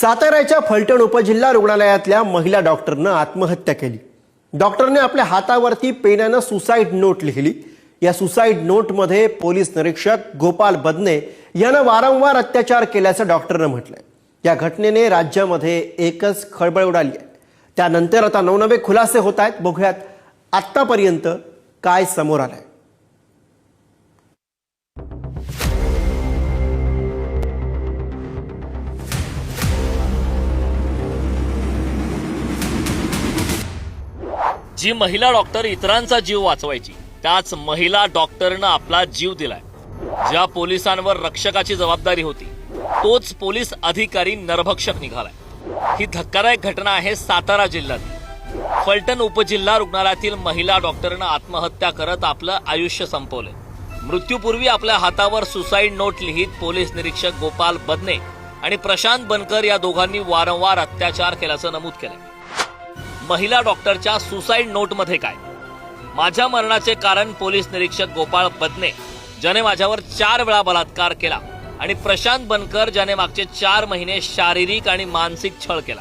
साताऱ्याच्या फलटण उपजिल्हा रुग्णालयातल्या महिला डॉक्टरनं आत्महत्या केली. डॉक्टरने आपल्या हातावरती पेनानं सुसाईड नोट लिहिली. या सुसाईड नोटमध्ये पोलीस निरीक्षक गोपाल बदने यानं वारंवार अत्याचार केल्याचं डॉक्टरनं म्हटलंय. या घटनेने राज्यामध्ये एकच खळबळ उडाली आहे. त्यानंतर आता नवनवे खुलासे होत आहेत. बघूयात आत्तापर्यंत काय समोर आलंय. जी महिला डॉक्टर इतरांचा जीव वाचवायची त्याच महिला डॉक्टरनं आपला जीव दिलाय. ज्या पोलिसांवर रक्षकाची जबाबदारी होती तोच पोलीस अधिकारी नरभक्षक निघालाय. ही धक्कादायक घटना आहे सातारा जिल्ह्यात फलटण उपजिल्हा रुग्णालयातील महिला डॉक्टरनं आत्महत्या करत आपलं आयुष्य संपवलंय. मृत्यूपूर्वी आपल्या हातावर सुसाईड नोट लिहित पोलीस निरीक्षक गोपाल बदने आणि प्रशांत बनकर या दोघांनी वारंवार अत्याचार केल्याचं नमूद केलं महिला डॉक्टरच्या सुसाईड नोटमध्ये काय? माझ्या मरणाचे कारण पोलीस निरीक्षक गोपाळ बदने ज्याने माझ्यावर चार वेळा बलात्कार केला आणि प्रशांत बनकर ज्याने मागचे चार महिने शारीरिक आणि मानसिक छळ केला.